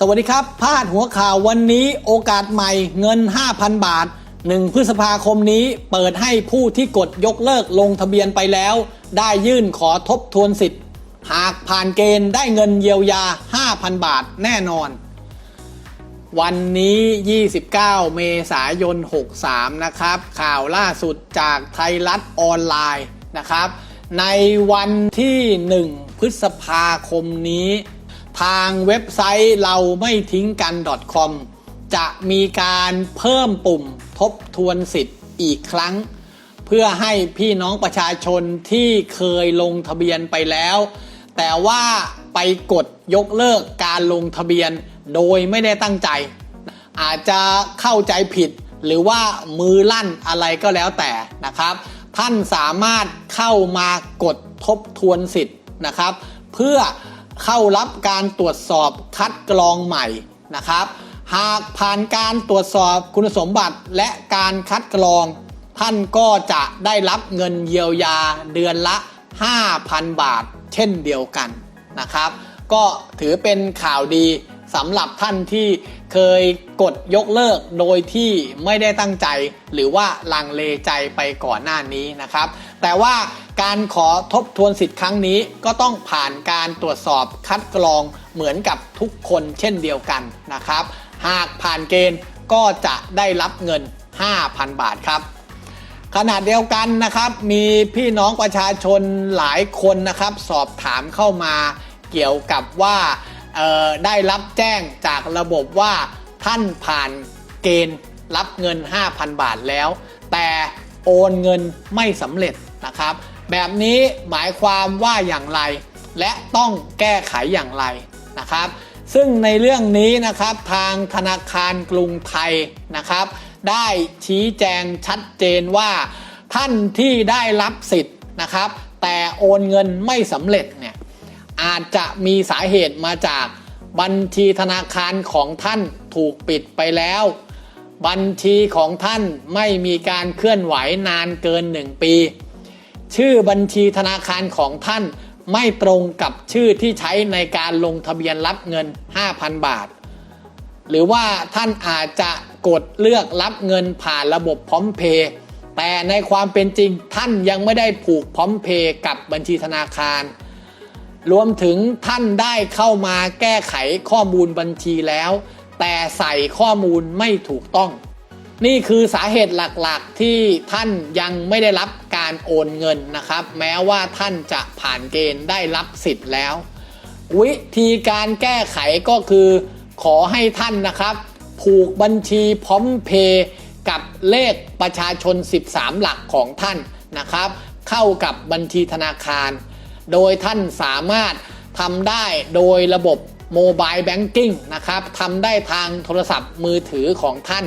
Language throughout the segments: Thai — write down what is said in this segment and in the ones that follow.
สวัสดีครับ พาดหัวข่าววันนี้โอกาสใหม่เงิน 5,000 บาท 1 พฤษภาคมนี้เปิดให้ผู้ที่กดยกเลิกลงทะเบียนไปแล้ว ได้ยื่นขอทบทวนสิทธิ์ หากผ่านเกณฑ์ได้เงินเยียวยา 5,000 บาทแน่นอน วันนี้ 29 เมษายน 63 นะครับ ข่าวล่าสุดจากไทยรัฐออนไลน์นะครับ ในวันที่ 1 พฤษภาคมนี้ ทางเว็บไซต์เราไม่ทิ้งกัน .com จะมีการเพิ่มปุ่มทบทวนสิทธิ์อีกครั้ง เพื่อให้พี่น้องประชาชนที่เคยลงทะเบียนไปแล้ว แต่ว่าไปกดยกเลิกการลงทะเบียนโดยไม่ได้ตั้งใจ อาจจะเข้าใจผิดหรือว่ามือลั่นอะไรก็แล้วแต่นะครับ ท่านสามารถเข้ามากดทบทวนสิทธิ์นะครับ เพื่อ เข้ารับการตรวจสอบคัดกรองใหม่นะครับ หากผ่านการตรวจสอบคุณสมบัติและการคัดกรอง ท่านก็จะได้รับเงินเยียวยาเดือนละ 5,000 บาท เช่นเดียวกันนะครับ ก็ถือเป็นข่าวดีสำหรับท่านที่เคยกดยกเลิกโดยที่ไม่ได้ตั้งใจ หรือว่าลังเลใจไปก่อนหน้านี้นะครับ แต่ว่า การขอทบทวนสิทธิ์ครั้งนี้ก็ต้องผ่านการตรวจสอบคัดกรองเหมือนกับทุกคนเช่นเดียวกันนะครับ หากผ่านเกณฑ์ก็จะได้รับเงิน 5,000 บาทครับ ขณะเดียวกันนะครับ มีพี่น้องประชาชนหลายคนนะครับ สอบถามเข้ามาเกี่ยวกับว่าได้รับแจ้งจากระบบว่าท่านผ่านเกณฑ์รับเงิน 5,000 บาทแล้ว แต่โอนเงินไม่สำเร็จนะครับ แบบนี้หมายความว่าอย่างไร และต้องแก้ไขอย่างไรนะครับ ซึ่งในเรื่องนี้นะครับทางธนาคารกรุงไทยนะครับ ได้ชี้แจงชัดเจนว่า ท่านที่ได้รับสิทธิ์นะครับ แต่โอนเงินไม่สำเร็จเนี่ยอาจจะมีสาเหตุมาจากบัญชีธนาคารของท่านถูกปิดไปแล้ว บัญชีของท่านไม่มีการเคลื่อนไหวนานเกิน 1 ปี ชื่อบัญชีธนาคารของท่านไม่ตรงกับชื่อที่ใช้ในการลงทะเบียนรับเงิน 5,000 บาท หรือว่าท่านอาจจะกดเลือกรับเงินผ่านระบบพร้อมเพย์แต่ในความเป็นจริงท่านยังไม่ได้ผูกพร้อมเพย์กับบัญชีธนาคาร รวมถึงท่านได้เข้ามาแก้ไขข้อมูลบัญชีแล้ว แต่ใส่ข้อมูลไม่ถูกต้อง นี่คือสาเหตุหลักๆ ที่ท่านยังไม่ได้รับการโอนเงินนะครับ แม้ว่าท่านจะผ่านเกณฑ์ได้รับสิทธิ์แล้ว วิธีการแก้ไขก็คือขอให้ท่านนะครับ ผูกบัญชีพร้อมเพย์กับเลขประชาชน 13 หลักของท่านนะครับ เข้ากับบัญชีธนาคาร โดยท่านสามารถทำได้โดยระบบโมบายแบงกิ้งนะครับทำได้ทางโทรศัพท์มือถือของท่าน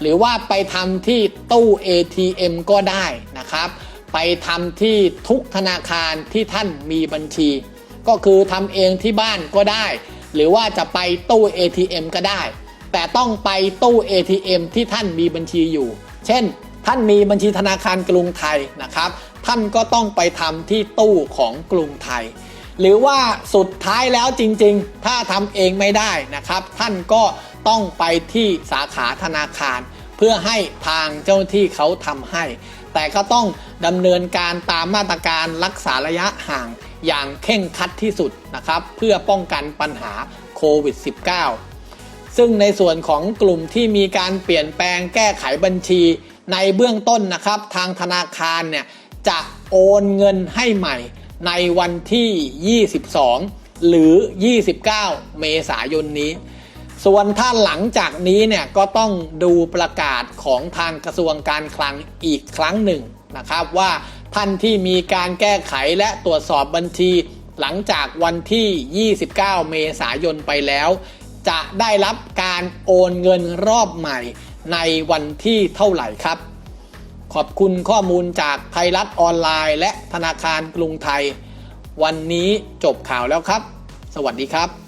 หรือว่าไปทำที่ตู้ ATM ก็ได้นะครับ ไปทำที่ทุกธนาคารที่ท่านมีบัญชี ก็คือทำเองที่บ้านก็ได้ หรือว่าจะไปตู้ ATM ก็ได้ แต่ต้องไปตู้ ATM ที่ท่านมีบัญชีอยู่ เช่น ท่านมีบัญชีธนาคารกรุงไทยนะครับ ท่านก็ต้องไปทำที่ตู้ของกรุงไทย หรือว่าสุดท้ายแล้วจริง ๆ ถ้าทำเองไม่ได้นะครับ ท่านก็ต้องไปที่สาขาธนาคาร เพื่อให้ทางเจ้าหน้าที่เขาทำให้ แต่ก็ต้องดำเนินการตามมาตรการรักษาระยะห่างอย่างเข่งคัดที่สุดนะครับ เพื่อป้องกันปัญหาโควิด -19 ซึ่งในส่วนของกลุ่มที่มีการเปลี่ยนแปลงแก้ไขบัญชี ในเบื้องต้นนะครับ ทางธนาคารเนี่ยจะโอนเงินให้ใหม่ ในวันที่ 22 หรือ 29 เมษายนนี้ ส่วนถ้าหลังจากนี้เนี่ยก็ต้องดูประกาศของทางกระทรวงการคลังอีกครั้งหนึ่งนะครับว่าท่านที่มีการแก้ไขและตรวจสอบบัญชี หลังจากวันที่ 29 เมษายนไปแล้ว จะได้รับการโอนเงินรอบใหม่ในวันที่เท่าไหร่ครับ ขอบคุณข้อมูลจากไทยรัฐออนไลน์ และธนาคารกรุงไทย วันนี้จบข่าวแล้วครับ สวัสดีครับ